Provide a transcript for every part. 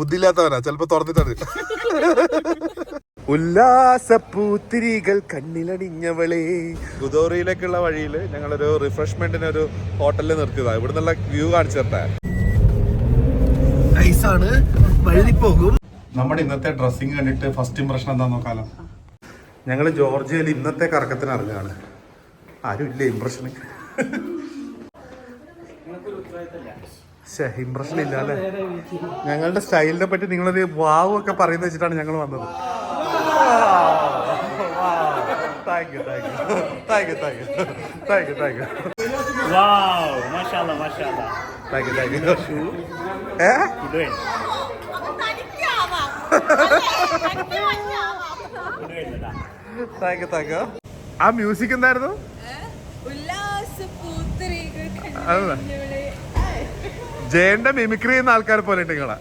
ബുദ്ധിയില്ലാത്തവനാ ചിലപ്പോ തുറന്നിട്ടത്. ഉല്ലാസപ്പൂത്തിരികൾ കണ്ണിലണിഞ്ഞവളെ. ഗുദോറിയിലേക്കുള്ള വഴിയിൽ ഞങ്ങളൊരു റിഫ്രഷ്മെന്റിന് ഒരു ഹോട്ടലിൽ നിർത്തിയതാ. ഇവിടെ നിന്നുള്ള വ്യൂ കാണിച്ചു നൈസാണ് വഴുതി പോകും നമ്മുടെ ഇന്നത്തെ ഡ്രസ്സിങ് കണ്ടിട്ട് ഫസ്റ്റ് ഇംപ്രഷൻ എന്താ നോക്കാലോ. ഞങ്ങൾ ജോർജിയയിൽ ഇന്നത്തെ കറക്കത്തിന് അറിഞ്ഞാണ് ആരും ഇല്ല. ഇംപ്രഷന് ഇംപ്രഷൻ ഇല്ല അല്ലേ? ഞങ്ങളുടെ സ്റ്റൈലിനെ പറ്റി നിങ്ങളൊരു വാവ് ഒക്കെ പറയുന്ന വെച്ചിട്ടാണ് ഞങ്ങൾ വന്നത്. Thank you thank you thank you thank you thank you thank you. Thank you thank you ഏ? താങ്ക് യു താങ്ക് യു ആ മ്യൂസിക് എന്തായിരുന്നു? ഉല്ലാസ. ജയന്റെ മിമിക്രി ചെയ്യുന്ന ആൾക്കാരെ പോലെ ഉണ്ട് നിങ്ങളെ.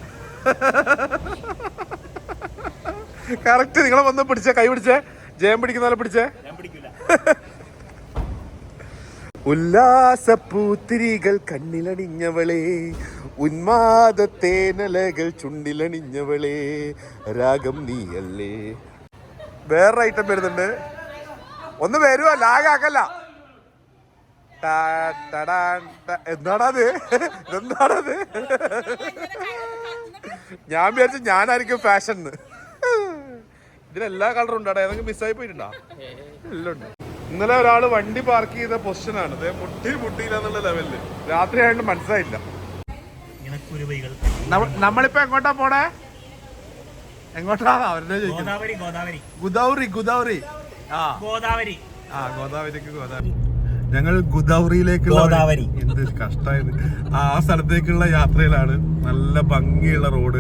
കറക്റ്റ് നിങ്ങളെ വന്ന് പിടിച്ചേ കൈ പിടിച്ചേ. ജയം പിടിക്കുന്ന പോലെ പിടിച്ചേ. ഉല്ലാസപ്പൂത്തിരികൾ കണ്ണിലണിഞ്ഞവളെ ഉന്മാദത്തേനലകൾ ചുണ്ടിലണിഞ്ഞവളെ രാഗം നീയല്ലേ. വേറൊരു ഐറ്റം വരുന്നുണ്ട്. ഒന്ന് വരുവാ ലാഗാക്കല്ല. എന്താണത്? എന്താണത് ഞാൻ വിചാരിച്ചു ഞാനായിരിക്കും ഫാഷൻ ഇതിലെല്ലാ കളറും ഉണ്ടാടാ. ഏതെങ്കിലും മിസ്സായി പോയിട്ടുണ്ടോ? എല്ലാം ഉണ്ട്. ഇന്നലെ ഒരാൾ വണ്ടി പാർക്ക് ചെയ്ത പൊസിഷൻ ആണ്. മുട്ടി മുട്ടിയില്ല എന്നുള്ള ലെവലിൽ രാത്രി ആയതുകൊണ്ട് മനസ്സിലായില്ല. നമ്മളിപ്പോ എങ്ങോട്ടാ പോണേ? എങ്ങോട്ടാ? അവരുടെ ഗോദാവരി ഗോദാവരി. ഗുദൗറി ഗുദൗറി. ആ. ഗോദാവരി. ആ ഗോദാവരിക്ക് ഗോദാവരി. ഞങ്ങൾ ഗോദാവരിയിലേക്കുള്ള ഗോദാവരി. എന്ത് കഷ്ടമായത് ആ സ്ഥലത്തേക്കുള്ള യാത്രയിലാണ്. നല്ല ഭംഗിയുള്ള റോഡ്.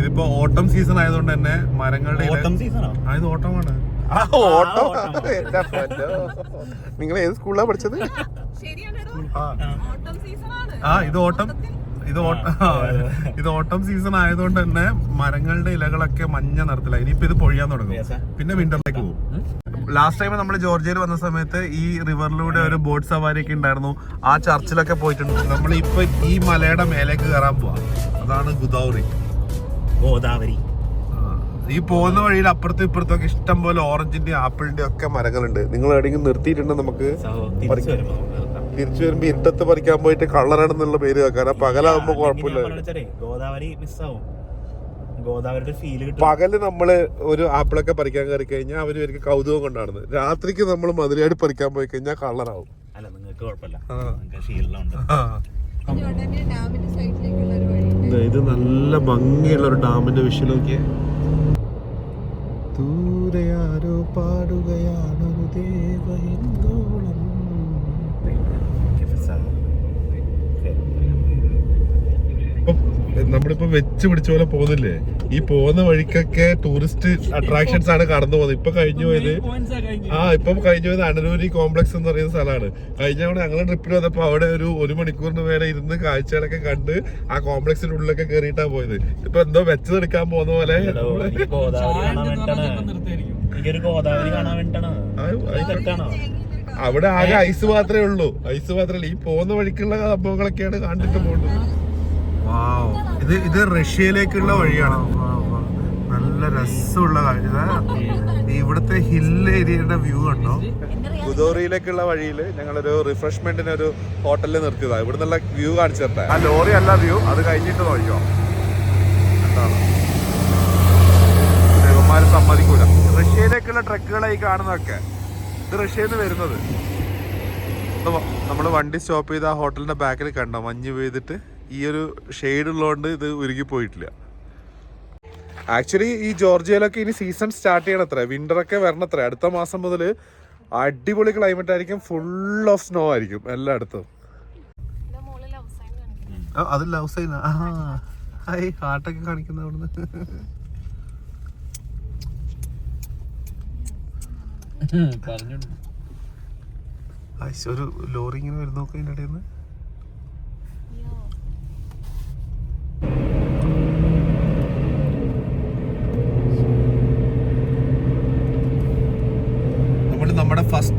ഇതിപ്പോ ഓട്ടം സീസൺ ആയതുകൊണ്ട് തന്നെ മരങ്ങളുടെ ഇല- ഓട്ടം സീസണോ ഓട്ടമാണ്. ഓട്ടം. നിങ്ങൾ ഏത് സ്കൂളിലാ പഠിച്ചത്? ആ. ഓട്ടം സീസണാണ് ആ ഇത് ഓട്ടം ഇത് ഓട്ടം ഇത് ഓട്ടം സീസൺ ആയതുകൊണ്ട് തന്നെ മരങ്ങളുടെ ഇലകളൊക്കെ മഞ്ഞ നിറത്തില. ഇനിയിപ്പോ ഇത് പൊഴിയാൻ തുടങ്ങും. പിന്നെ വിന്ററിലേക്ക് പോകും. ലാസ്റ്റ് ടൈം നമ്മൾ ജോർജിയയിൽ വന്ന സമയത്ത് ഈ റിവറിലൂടെ ഒരു ബോട്ട് സവാരി ഒക്കെ ഉണ്ടായിരുന്നു. ആ ചർച്ചിലൊക്കെ പോയിട്ടുണ്ട്. നമ്മൾ ഇപ്പൊ ഈ മലയുടെ മേലേക്ക് കയറാൻ പോവാ. അതാണ് ഗുദൗറി ഗോദാവരി. ഈ പോകുന്ന വഴിയിൽ അപ്പുറത്തും ഇപ്പുറത്തും ഒക്കെ ഇഷ്ടം പോലെ ഓറഞ്ചിന്റെ ആപ്പിളിന്റെ ഒക്കെ മരങ്ങളുണ്ട്. നിങ്ങൾ എവിടെയെങ്കിലും നിർത്തിയിട്ടുണ്ട് നമുക്ക്? തിരിച്ചു വരുമ്പോ ഇട്ടത്ത് ഇരുട്ടത്ത് പറിക്കാൻ പോയിട്ട് കള്ളറാണെന്നുള്ള പേര് വെക്കാൻ പകലാകുമ്പോ കുഴപ്പമില്ല. ഗോദാവരി മിസ്സാവും ഗോദാവരിയുടെ ഫീൽ കിട്ടും. പകൽ നമ്മൾ ഒരു ആപ്പിളൊക്കെ പറിക്കാൻ കയറി കഴിഞ്ഞാൽ അവർ ഇവർക്ക് കൗതുകം കൊണ്ടാണ് രാത്രിക്ക് നമ്മൾ മധുരയാട് പറിക്കാൻ പോയി കഴിഞ്ഞാൽ കള്ളറാവും അല്ല നിങ്ങൾക്ക് കുഴപ്പമില്ല. ശീലമുണ്ട്. ഇത് നല്ല ഭംഗിയുള്ള ഒരു ഡാമിന്റെ വിഷയം നോക്കിയേ. ദൂരെ ആരോ പാടുകയാണൊരു ദേവഹിന്ദോളം. നമ്മളിപ്പോ വെച്ച് പിടിച്ച പോലെ പോകുന്നില്ലേ? ഈ പോകുന്ന വഴിക്കൊക്കെ ടൂറിസ്റ്റ് അട്രാക്ഷൻസ് ആണ് കടന്നു പോകുന്നത്. ഇപ്പൊ കഴിഞ്ഞു പോയത് ആ ഇപ്പൊ കഴിഞ്ഞു പോയത് അനരൂരി കോംപ്ലക്സ് എന്ന് പറയുന്ന സ്ഥലമാണ്. കഴിഞ്ഞ തവണ ഞങ്ങൾ ട്രിപ്പിൽ വന്നപ്പോ അവിടെ ഒരു ഒരു മണിക്കൂറിന് മേലെ ഇരുന്ന് കാഴ്ചകളൊക്കെ കണ്ട് ആ കോംപ്ലക്സിന്റെ ഉള്ളിലൊക്കെ കയറിയിട്ടാ പോയത്. ഇപ്പൊ എന്തോ വെച്ച് നിൽക്കാൻ പോകുന്ന പോലെ ഗോദാവരി കാണാൻ വേണ്ടിട്ടാണ് എനിക്കൊരു ഗോദാവരി കാണാൻ വേണ്ടിട്ടാണ് ആ, അവിടെ ആകെ ഐസ് മാത്രമേ ഉള്ളൂ. ഐസ് മാത്രമല്ല ഈ പോകുന്ന വഴിക്കുള്ള സംഭവങ്ങളൊക്കെയാണ് കണ്ടിട്ട് പോകുന്നത് ഇത് ഇത് റഷ്യയിലേക്കുള്ള വഴിയാണ്. നല്ല രസമുള്ള കാഴ്ച. ഇവിടുത്തെ ഹിൽ ഏരിയയുടെ വ്യൂ കണ്ടോ? ഗുദോറിയിലേക്കുള്ള വഴിയിൽ ഞങ്ങളൊരു റിഫ്രഷ്മെന്റിന് ഒരു ഹോട്ടലിൽ നിർത്തിയതാണ് ഇവിടെ നിന്നുള്ള വ്യൂ കാണിച്ചു തരട്ടെ. ആ ലോറി അല്ല വ്യൂ. അത് കഴിഞ്ഞിട്ട് നോക്കിയോ ദേവന്മാര് സമ്മതിക്കൂല. റഷ്യയിലേക്കുള്ള ട്രക്കുകളായി കാണുന്നതൊക്കെ. ഇത് റഷ്യയിൽ നിന്ന് വരുന്നത് നമ്മൾ വണ്ടി സ്റ്റോപ്പ് ചെയ്ത് ആ ഹോട്ടലിന്റെ ബാക്കിൽ കണ്ടോ? മഞ്ഞ് പെയ്തിട്ട് ഈ ഒരു ഷെയ്ഡ് ഉള്ളതുകൊണ്ട് ഇത് ഉരുകി പോയിട്ടില്ല. ആക്ച്വലി ഈ ജോർജിയയിലൊക്കെ ഇനി സീസൺ സ്റ്റാർട്ട് ചെയ്യണത്ര. വിന്റർ ഒക്കെ വരണത്ര. അടുത്ത മാസം മുതൽ അടിപൊളി ക്ലൈമറ്റ് ആയിരിക്കും. ഫുൾ ഓഫ് സ്നോ ആയിരിക്കും എല്ലായിടത്തും. അത് ലവ് സൈൻ ഹായ് ഹാർട്ടൊക്കെ കാണിക്കുന്ന അവിടുന്ന്. ഒരു ലോറി ഇങ്ങനെ വരുന്നോക്കെ അതിന്റെ ഇടയിൽ നിന്ന് നമ്മൾ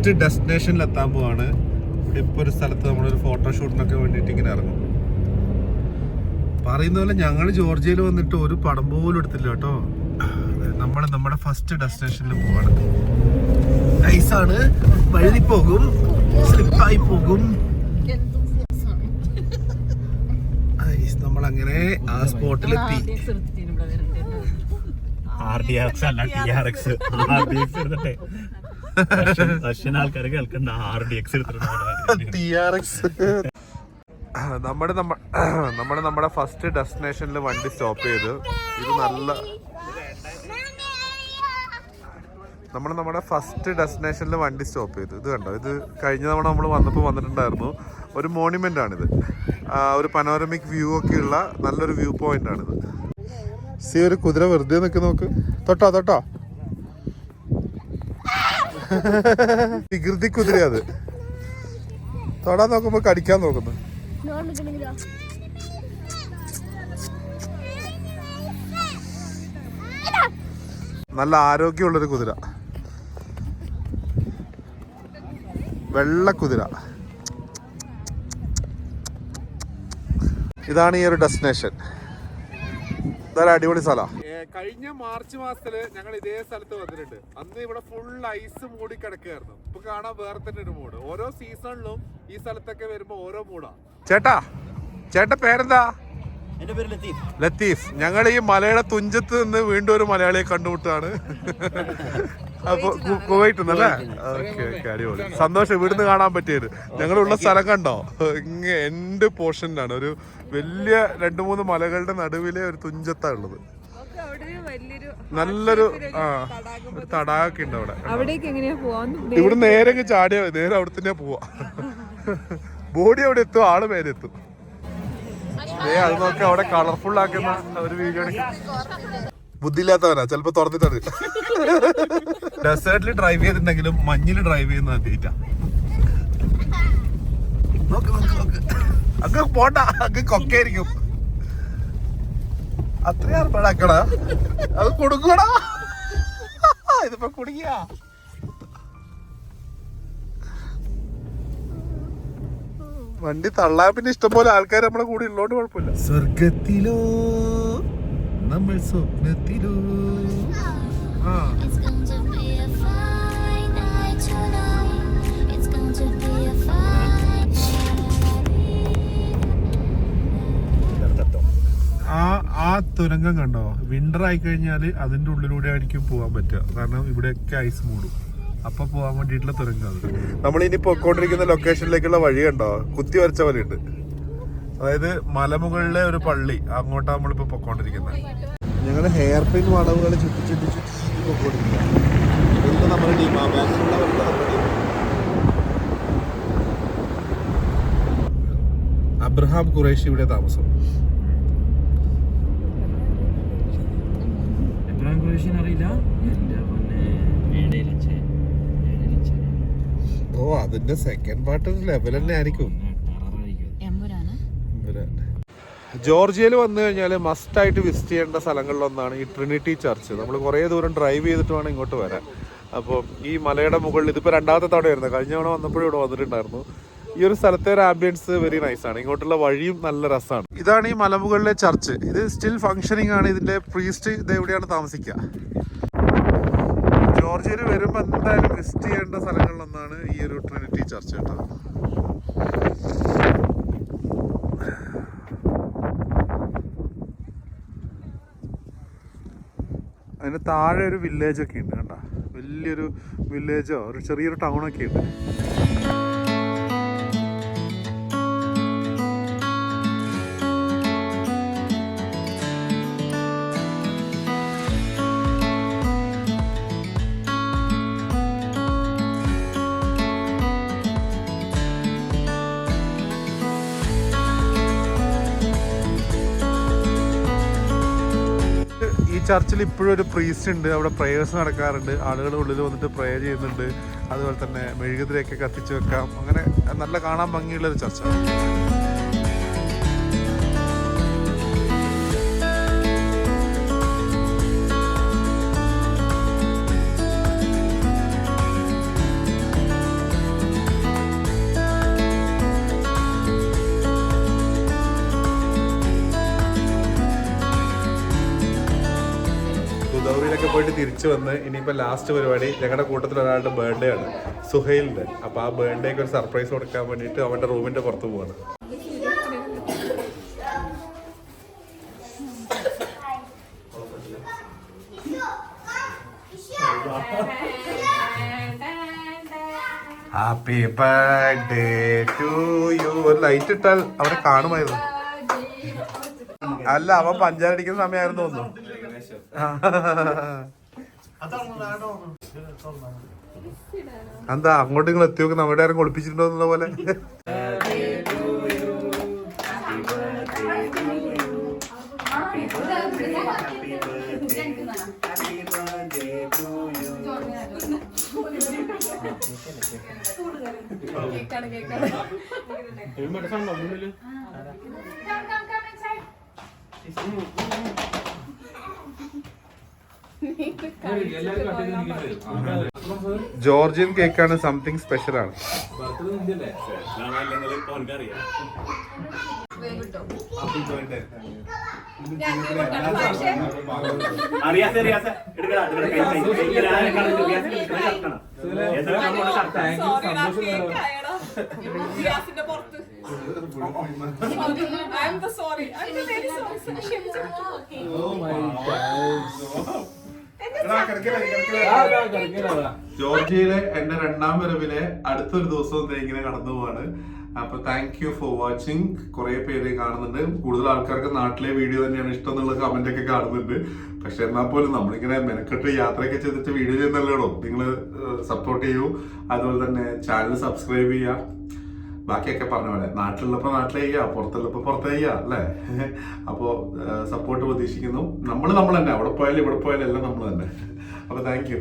നമ്മുടെ ഫസ്റ്റ് ഡെസ്റ്റിനേഷനിൽ എത്താൻ പോവാണ്. ഇവിടെ ഇപ്പോൾ ഒരു സ്ഥലത്ത് നമ്മളൊരു ഫോട്ടോഷൂട്ടിനൊക്കെ വേണ്ടിയിട്ട് ഇങ്ങനെ ഇറങ്ങും. പറയുന്ന പോലെ ഞങ്ങൾ ജോർജിയയിൽ വന്നിട്ട് ഒരു പടം പോലും എടുത്തില്ല കേട്ടോ. നമ്മൾ നമ്മുടെ ഫസ്റ്റ് ഡെസ്റ്റിനേഷനിൽ പോവാണ്. ഐസാണ് വഴുതി പോകും സ്ലിപ്പായി പോകും. നമ്മൾ അങ്ങനെ ആ സ്പോട്ടിലെത്തി ആർ ഡി ആർ എക്സ് അല്ല T R X R D X എടുത്തിട്ടെ. R D X നമ്മുടെ നമ്മ- നമ്മുടെ നമ്മുടെ ഫസ്റ്റ് ഡെസ്റ്റിനേഷനിൽ വണ്ടി സ്റ്റോപ്പ് ചെയ്ത്. ഇത് നല്ല നമ്മൾ നമ്മുടെ ഫസ്റ്റ് ഡെസ്റ്റിനേഷനിൽ വണ്ടി സ്റ്റോപ്പ് ചെയ്തു. ഇത് കണ്ടോ? ഇത് കഴിഞ്ഞ തവണ നമ്മൾ വന്നപ്പോൾ വന്നിട്ടുണ്ടായിരുന്നു. ഒരു മോണുമെന്റ് ആണിത്. ഒരു പനോരമിക് വ്യൂ ഒക്കെ ഉള്ള നല്ലൊരു വ്യൂ പോയിന്റ് ആണിത്. സി ഒരു കുതിര വെറുതെ നിൽക്കുന്ന നോക്ക്. തൊട്ടോ തൊട്ടോ? വികൃതി കുതിര അത്. തൊടാൻ നോക്കുമ്പോ കടിക്കാൻ നോക്കുന്നു നല്ല ആരോഗ്യമുള്ളൊരു കുതിര. വെള്ള കുതിര. ഇതാണ് ഈ ഒരു ഡെസ്റ്റിനേഷൻ. അടിപൊളി സ്ഥലമാണ് കഴിഞ്ഞ മാർച്ച് മാസത്തിൽ ഞങ്ങൾ ഇതേ സ്ഥലത്ത് വന്നിട്ടുണ്ട്. അന്ന് ഇവിടെ ഫുൾ ഐസ് മൂടി കിടക്കുകയായിരുന്നു. ഇപ്പൊ കാണാൻ വേറെ തന്നെ ഒരു മൂഡ് ഓരോ സീസണിലും ഈ സ്ഥലത്തൊക്കെ വരുമ്പോ ഓരോ മൂടാ ചേട്ടാ ചേട്ട പേരെന്താ? എന്റെ പേര് ലത്തീഫ്. ലത്തീഫ്. ഞങ്ങൾ ഈ മലയുടെ തുഞ്ചത്ത് നിന്ന് വീണ്ടും ഒരു മലയാളിയെ കണ്ടുമുട്ടാണ് അപ്പൊ കുവൈറ്റ് ഓക്കെ ഓക്കെ അടിപൊളി. സന്തോഷം ഇവിടുന്ന് കാണാൻ പറ്റിയത്. ഞങ്ങളുള്ള സ്ഥലം കണ്ടോ? ഇങ്ങ എന്റെ പോർഷനിലാണ് ഒരു വലിയ രണ്ടു മൂന്ന് മലകളുടെ നടുവിലെ ഒരു തുഞ്ചത്താ ഉള്ളത് ഒക്കെ അവിടെ ഒരു വലിയൊരു നല്ലൊരു ആ ഒരു തടാകമൊക്കെ ഉണ്ട് അവിടെ. അവിടേക്ക് എങ്ങനെയാ പോവാന്ന് ഇവിടെ നേരെ അങ്ങ് ചാടിയാ മതി. നേരെ അവിടെ തന്നെ പോവാ. ബോഡി അവിടെ എത്തും ആൾ മേലെ എത്തും. ദേ അത് നോക്കി അവിടെ കളർഫുൾ ആക്കുന്ന ഒരു വീഡിയോ ബുദ്ധിയില്ലാത്തവനാ ചിലപ്പോ തുറന്നിട്ടത് ഡെസേർട്ടിൽ ഡ്രൈവ് ചെയ്തിട്ടുണ്ടെങ്കിലും മഞ്ഞിൽ ഡ്രൈവ് ചെയ്യുന്ന തീറ്റ നോക്ക് നോക്ക് നോക്ക്. അങ്ങ് പോണ്ട അങ്ങ് കൊക്കായിരിക്കും അത്രയും ഏർപ്പാടാക്കടാ അത് കൊടുക്കൂടാ. ഇതിപ്പോ കുടുങ്ങിയാ. വണ്ടി തള്ളാ പിന്നെ ഇഷ്ടംപോലെ ആൾക്കാർ നമ്മളെ കൂടെ ഉള്ളോണ്ട് കുഴപ്പമില്ല. സ്വർഗത്തിലോ നമ്മൾ സ്വപ്നത്തിലോ. തുരങ്കം കണ്ടോ? വിന്റർ ആയി കഴിഞ്ഞാൽ അതിന്റെ ഉള്ളിലൂടെ ആയിരിക്കും പോകാൻ പറ്റുക. കാരണം ഇവിടെയൊക്കെ ഐസ് മൂടും. അപ്പൊ പോകാൻ വേണ്ടിയിട്ടുള്ള തുരങ്കം അത്. നമ്മൾ ഇനി പൊക്കോണ്ടിരിക്കുന്ന ലൊക്കേഷനിലേക്കുള്ള വഴി കണ്ടോ? കുത്തി വരച്ച പോലെ ഉണ്ട് അതായത് മലമുകളിലെ ഒരു പള്ളി അങ്ങോട്ടാ നമ്മളിപ്പോ പൊക്കോണ്ടിരിക്കുന്നത് ഞങ്ങൾ ഹെയർ പിൻ വളവുകൾ ചുറ്റി ചുറ്റി ചുറ്റി ചുറ്റി പൊക്കോണ്ടിരിക്കുക നമ്മുടെ ടീമാ ബാക്കിലുള്ളവരുടെ നമ്മുടെ ടീം അബ്രഹാം ഖുറേഷി ഇവിടെ താമസം. ഖുറേഷിനെ അറിയില്ല ഓ അതിന്റെ സെക്കൻഡ് പാർട്ട് ലെവൽ തന്നെ ആയിരിക്കും. ജോർജിയയിൽ വന്നു കഴിഞ്ഞാൽ മസ്റ്റ് ആയിട്ട് വിസിറ്റ് ചെയ്യേണ്ട സ്ഥലങ്ങളിലൊന്നാണ് ഈ ട്രിനിറ്റി ചർച്ച് നമ്മൾ കുറേ ദൂരം ഡ്രൈവ് ചെയ്തിട്ട് വേണം ഇങ്ങോട്ട് വരാൻ. അപ്പോൾ ഈ മലയുടെ മുകളിൽ ഇതിപ്പോൾ രണ്ടാമത്തെ തവണ വരുന്നത്. കഴിഞ്ഞ തവണ വന്നപ്പോഴും ഇവിടെ വന്നിട്ടുണ്ടായിരുന്നു. ഈ ഒരു സ്ഥലത്തെ ഒരു ആംബിയൻസ് വെരി നൈസ് ആണ്. ഇങ്ങോട്ടുള്ള വഴിയും നല്ല രസമാണ് ഇതാണ് ഈ മലമുകളിലെ ചർച്ച് ഇത് സ്റ്റിൽ ഫങ്ഷനിങ് ആണ്. ഇതിന്റെ പ്രീസ്റ്റ് ഇത് എവിടെയാണ് താമസിക്കുക ജോർജിയയിൽ വരുമ്പോൾ എന്തായാലും വിസിറ്റ് ചെയ്യേണ്ട സ്ഥലങ്ങളിലൊന്നാണ് ഈ ഒരു ട്രിനിറ്റി ചർച്ച് കേട്ടോ. അതിന് താഴെ ഒരു വില്ലേജ് ഒക്കെ ഉണ്ട് കണ്ട വലിയൊരു വില്ലേജോ ഒരു ചെറിയൊരു ടൗൺ ഒക്കെ ഉണ്ട്. ചർച്ചിൽ ഇപ്പോഴും ഒരു പ്രീസ്റ്റ് ഉണ്ട്. അവിടെ പ്രേയേഴ്സ് നടക്കാറുണ്ട്. ആളുകൾ ഉള്ളിൽ വന്നിട്ട് പ്രേ ചെയ്യുന്നുണ്ട്. അതുപോലെ തന്നെ മെഴുകുതിരയൊക്കെ കത്തിച്ച് വെക്കാം. അങ്ങനെ നല്ല കാണാൻ ഭംഗിയുള്ള ഒരു തിരിച്ചു വന്ന് ഇനിയിപ്പോൾ ലാസ്റ്റ് പരിപാടി ഞങ്ങളുടെ കൂട്ടത്തിൽ ഒരാളുടെ ബർത്ത്ഡേ ആണ് സുഹൈലിന്റെ അപ്പോൾ ആ ബർത്ത്ഡേക്ക് ഒരു സർപ്രൈസ് കൊടുക്കാൻ വേണ്ടിയിട്ട് അവന്റെ റൂമിന്റെ പുറത്ത് പോവാണ്. ഹാപ്പി ബർത്ത്ഡേ ടു യു ഒരു ലൈറ്റ് ഇട്ടാൽ അവരെ കാണുമായിരുന്നു. അല്ല അവൻ പഞ്ചാരടിക്കുന്ന സമയമായിരുന്നു തോന്നുന്നു. എന്താ അങ്ങോട്ട് നിങ്ങൾ എത്തിയൊക്കെ നമ്മുടെ ആരും കുളിപ്പിച്ചിട്ടുണ്ടോ പോലെ? കേക്കാണ് കേക്കാണ് ജോർജിയൻ കേക്കാണ് സംതിങ് സ്പെഷ്യൽ ആണ് sorry I'm very sorry ക്ഷമിച്ചു. ജോർജിയയിലെ എന്റെ രണ്ടാം വരവിലെ അടുത്തൊരു ദിവസം ഇങ്ങനെ കടന്നു പോവാണ്. അപ്പൊ താങ്ക് യു ഫോർ വാച്ചിങ് കുറെ പേര് കാണുന്നുണ്ട്. കൂടുതൽ ആൾക്കാർക്ക് നാട്ടിലെ വീഡിയോ തന്നെയാണ് ഇഷ്ടം എന്നുള്ള കമന്റ് ഒക്കെ കാണുന്നുണ്ട്. പക്ഷെ എന്നാൽ പോലും നമ്മളിങ്ങനെ മെനക്കെട്ട് യാത്രയൊക്കെ ചെയ്തിട്ട് വീഡിയോ ചെയ്യുന്നല്ലോ നിങ്ങൾ സപ്പോർട്ട് ചെയ്യൂ. അതുപോലെ തന്നെ ചാനൽ സബ്സ്ക്രൈബ് ചെയ്യുക. ബാക്കിയൊക്കെ പറഞ്ഞ പോലെ നാട്ടിലുള്ളപ്പോൾ നാട്ടിൽ ചെയ്യുക പുറത്തുള്ളപ്പോൾ പുറത്ത് ചെയ്യുക അല്ലേ? അപ്പോൾ സപ്പോർട്ട് പ്രതീക്ഷിക്കുന്നു. നമ്മൾ നമ്മൾ തന്നെ അവിടെ പോയാലും ഇവിടെ പോയാലും എല്ലാം നമ്മൾ തന്നെ. അപ്പോൾ താങ്ക്